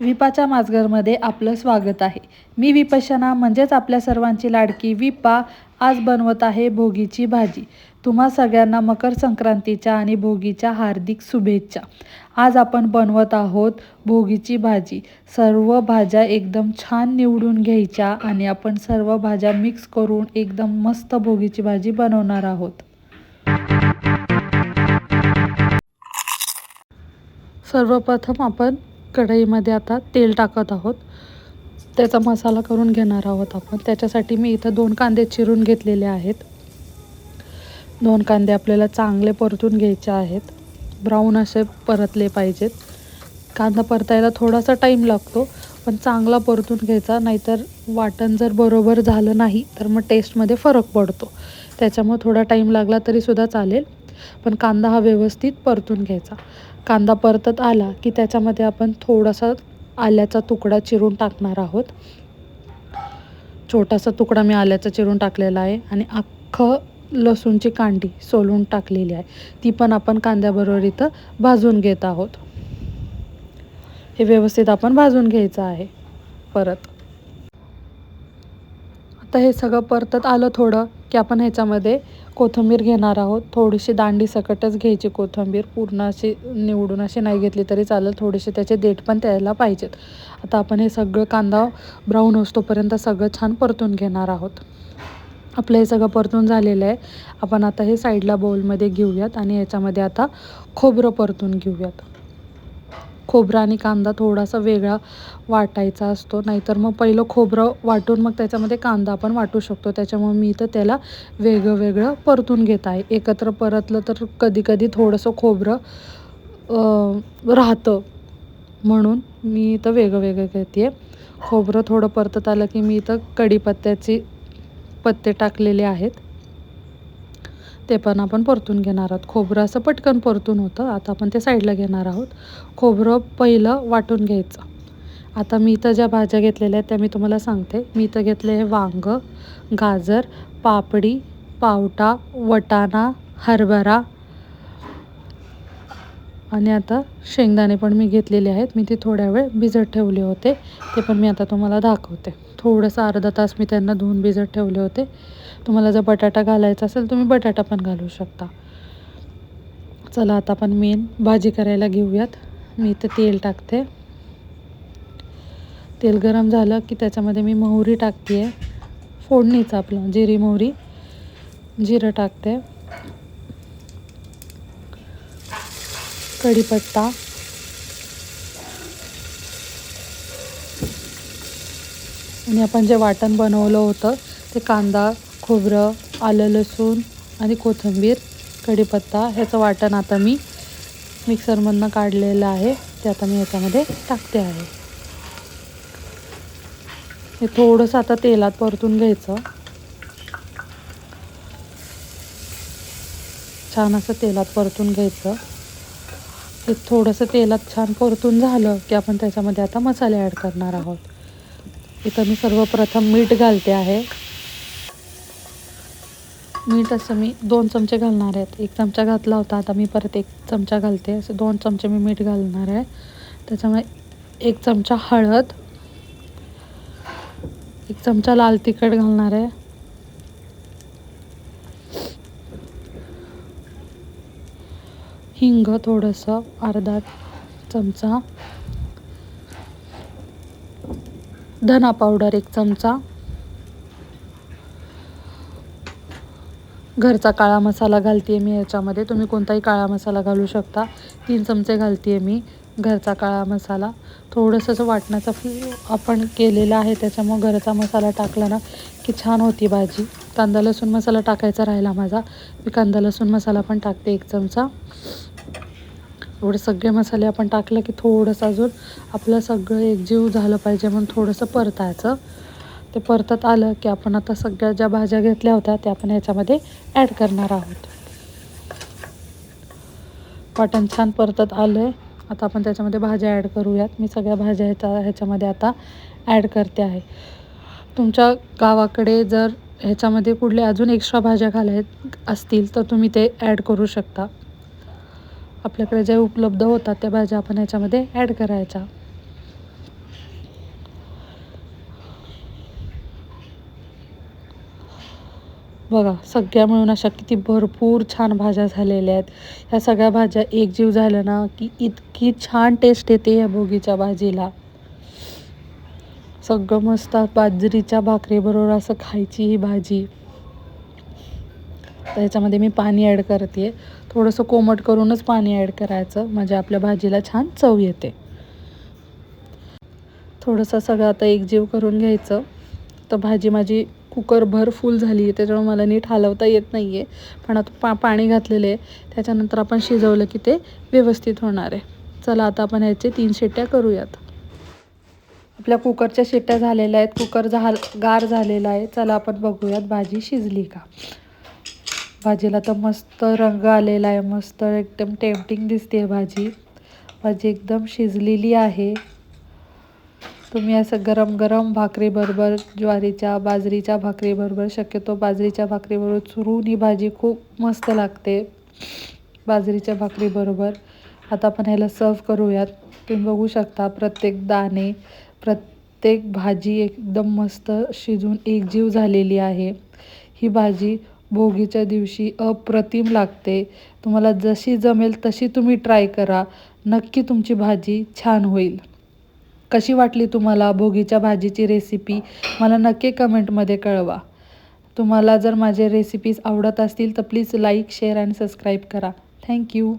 विपाच्या माजघरमध्ये आपलं स्वागत आहे. मी विपशना म्हणजेच आपल्या सर्वांची लाडकी विपा आज बनवत आहे भोगीची भाजी. तुम्हा सगळ्यांना मकर संक्रांतीच्या आणि भोगीच्या हार्दिक शुभेच्छा. आज आपण बनवत आहोत भोगीची भाजी. सर्व भाज्या एकदम छान निवडून घ्यायच्या आणि आपण सर्व भाज्या मिक्स करून एकदम मस्त भोगीची भाजी बनवणार आहोत. सर्वप्रथम आपण कढईमध्ये आता तेल टाकत आहोत. त्याचा मसाला करून घेणार आहोत आपण. त्याच्यासाठी मी इथं दोन कांदे चिरून घेतलेले आहेत. दोन कांदे आपल्याला चांगले परतून घ्यायचे आहेत. ब्राऊन असे परतले पाहिजेत. कांदा परतायला थोडासा टाईम लागतो पण चांगला परतून घ्यायचा. नाहीतर वाटण जर बरोबर झालं नाही तर मग टेस्टमध्ये फरक पडतो. त्याच्यामुळे थोडा टाईम लागला तरीसुद्धा चालेल. पण कांदा हा व्यवस्थित परतून घ्यायचा. कांदा परतत आला की त्याच्यामध्ये आपण थोडासा आल्याचा तुकडा चिरून टाकणार आहोत. छोटासा तुकडा मी आल्याचा चिरून टाकलेला आहे आणि अख्खं लसूणची कांडी सोलून टाकलेली आहे. ती पण आपण कांद्याबरोबर इथं भाजून घेत आहोत. हे व्यवस्थित आपण भाजून घ्यायचं आहे परत. आता हे सगळं परतत आलं थोडं की आपण ह्याच्यामध्ये कोथिंबीर घेणार आहोत. थोडीशी दांडी सकटच घ्यायची कोथिंबीर. पूर्ण अशी निवडून अशी नाही घेतली तरी चालेल. थोडेसे त्याचे देठ पण त्यायला पाहिजेत. आता आपण हे सगळं कांदा ब्राऊन असतोपर्यंत सगळं छान परतून घेणार आहोत. आपलं हे सगळं परतून झालेलं आहे. आपण आता हे साईडला बाऊलमध्ये घेऊयात आणि याच्यामध्ये आता खोबरं परतून घेऊयात. खोबरं आणि कांदा थोडासा वेगळा वाटायचा असतो. नाहीतर मग पहिलं खोबरं वाटून मग त्याच्यामध्ये कांदा आपण वाटू शकतो. त्याच्यामुळे मी इथं त्याला वेगळं वेगळं परतून घेत आहे. एकत्र परतलं तर कधीकधी थोडंसं खोबरं राहतं. म्हणून मी इथं वेगळं वेगळं घेते. आहे खोबरं थोडं परतत आलं की मी इथं कढीपत्त्याची पत्ते टाकलेले आहेत. ते पण आपण परतून घेणार आहोत. खोबरं असं पटकन परतून होतं. आता आपण ते साईडला घेणार आहोत. खोबरं पहिलं वाटून घ्यायचं. आता मी इथं ज्या भाज्या घेतलेल्या आहेत त्या मी तुम्हाला सांगते. मी इथं घेतले हे वांगं गाजर पापडी पावटा वटाणा हरभरा आणि आता शेंगदाणे पण मी घेतलेले आहेत. मी ते थोड्या वेळ भिजत ठेवले होते. ते पण मी आता तुम्हाला दाखवते. थोडंसं अर्धा तास मी त्यांना धुवून भिजत ठेवले होते. तुम्हाला जर बटाटा घालायचा असेल तुम्ही बटाटा पण घालू शकता. चला आता आपण मेन भाजी करायला घेऊयात. मी इथं तेल टाकते. तेल गरम झालं की त्याच्यामध्ये मी मोहरी टाकते आहे फोडणीचं आपलं जिरी मोहरी. जिरं टाकते. कढीपत्ता. आणि आपण जे वाटण बनवलं होतं ते कांदा खोबरं आलं लसूण आणि कोथिंबीर कढीपत्ता ह्याचं वाटण आता मी मिक्सरमधनं काढलेलं आहे. ते आता मी ह्याच्यामध्ये टाकते आहे. हे थोडंसं आता तेलात परतून घ्यायचं. छान असं तेलात परतून घ्यायचं. हे थोडंसं तेलात छान परतून झालं की आपण त्याच्यामध्ये आता मसाले ॲड करणार आहोत. इथं मी सर्वप्रथम मीठ घालते आहे. मीठ असं मी दोन चमचे घालणार आहेत एक चमचा घातला होता आता मी परत एक चमचा घालते. असे दोन चमचे मी मीठ घालणार आहे. त्याच्यामुळे एक चमचा हळद एक चमचा लाल तिखट घालणार आहे. हिंग थोडंसं अर्धा चमचा. धना पावडर एक चमचा. घरचा काळा मसाला घालते आहे मी याच्यामध्ये. तुम्ही कोणताही काळा मसाला घालू शकता. तीन चमचे घालते आहे मी. घरचा काळा मसाला. थोडंसं असं वाटण्याचा आपण केलेला आहे त्याच्यामुळं घरचा मसाला टाकला ना की छान होती भाजी. कांदा लसूण मसाला टाकायचा राहिला माझा. मी कांदा लसूण मसाला पण टाकते एक चमचा. एवढे सगळे मसाले आपण टाकलं की थोडंसं अजून आपलं सगळं एकजीव झालं पाहिजे म्हणून थोडंसं परतायचं. ते परतत आलं की आपण आता सगळ्या ज्या भाज्या घेतल्या होत्या त्या आपण ह्याच्यामध्ये ॲड करणार आहोत. वाटण छान परतत आलं आहे आता आपण त्याच्यामध्ये भाज्या ॲड करूयात. मी सगळ्या भाज्या ह्याच्या ह्याच्यामध्ये आता ॲड करते आहे. तुमच्या गावाकडे जर ह्याच्यामध्ये कुठले अजून एक्स्ट्रा भाज्या घालाय असतील तर तुम्ही ते ॲड करू शकता. आपल्याकडे ज्या उपलब्ध होतात त्या भाज्या आपण ह्याच्यामध्ये ॲड करायच्या. बघा सगळ्या मिळून अशा किती भरपूर छान भाज्या झालेल्या आहेत. ह्या सगळ्या भाज्या एकजीव झाल्या ना की इतकी छान टेस्ट येते या भोगीच्या भाजीला. सगळं मस्त बाजरीच्या भाकरीबरोबर असं खायची ही भाजी. तर ह्याच्यामध्ये मी पाणी ॲड करते. थोडंसं कोमट करूनच पाणी ॲड करायचं म्हणजे आपल्या भाजीला छान चव येते. थोडंसं सगळं आता एकजीव करून घ्यायचं. तर भाजी माझी कुकरभर फुल झाली आहे. त्याच्यामुळे मला नीट हलवता येत नाही आहे पण आता पा पाणी घातलेले आहे. त्याच्यानंतर आपण शिजवलं की ते व्यवस्थित होणार आहे. चला आता आपण ह्याचे तीन शिट्ट्या करूयात. आपल्या कुकरच्या शिट्ट्या झालेल्या आहेत. कुकर झा गार झालेला आहे. चला आपण बघूयात भाजी शिजली का? भाजीला तर मस्त रंग आलेला आहे. मस्त एकदम टेम्पटिंग दिसते भाजी. भाजी एकदम शिजलेली आहे. तुम्ही असं गरम गरम भाकरीबरोबर ज्वारीच्या बाजरीच्या भाकरीबरोबर शक्यतो बाजरीच्या भाकरीबरोबर चुरून ही भाजी खूप मस्त लागते. बाजरीच्या भाकरीबरोबर. आता आपण ह्याला सर्व करूयात. तुम्ही बघू शकता प्रत्येक दाणे प्रत्येक भाजी एकदम मस्त शिजून एकजीव झालेली आहे. ही भाजी भोगीच्या दिवशी अप्रतिम लागते. तुम्हाला जशी जमेल तशी तुम्ही ट्राय करा. नक्की तुमची भाजी छान होईल. कशी वाटली तुम्हाला भोगीच्या भाजीची रेसिपी मला नक्की कमेंटमध्ये कळवा. तुम्हाला जर माझे रेसिपीज आवडत असतील तर please like share and subscribe करा. Thank you